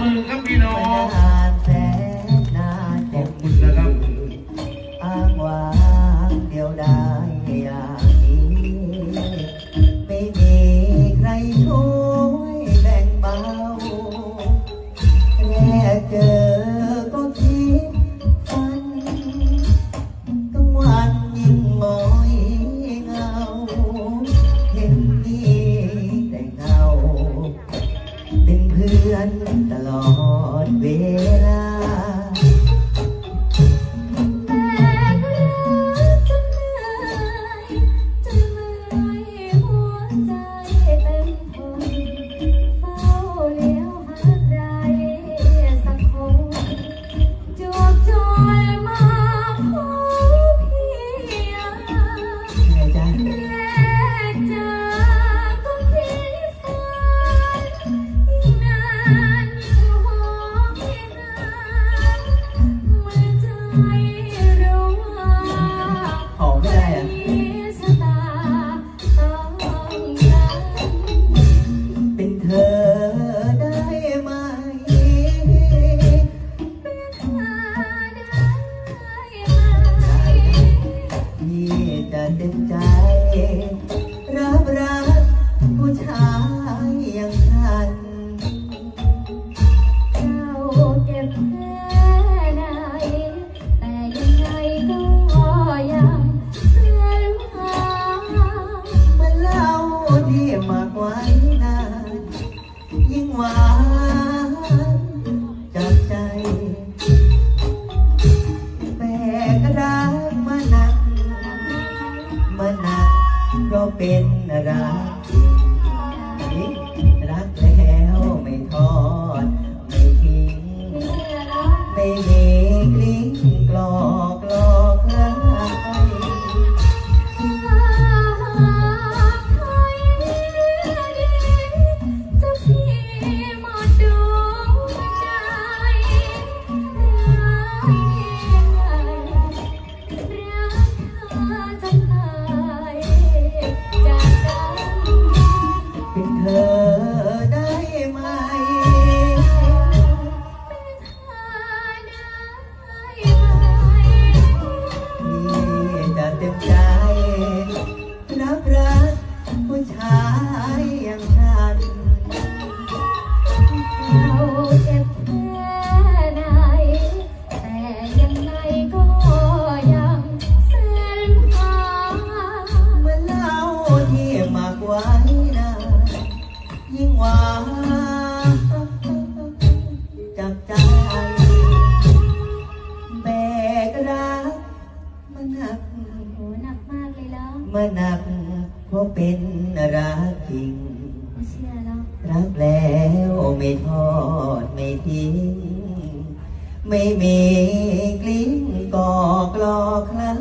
มือครับพี่รางว้เดียวดา เป็นเพื่อนตลอดเวลา เต็มใจ มนาเพราะเป็นรัก ชายอย่างฉันเขาจ็แค่ไหน แต่ยังไงก็ยังเส้นทางเมือนล้าที่มัไว้นานยิ่งหวาน เพราะเป็นรักจริงรักแล้วไม่ทอดไม่ทิ้ง ไม่มีกลิ้งกอกลอคลา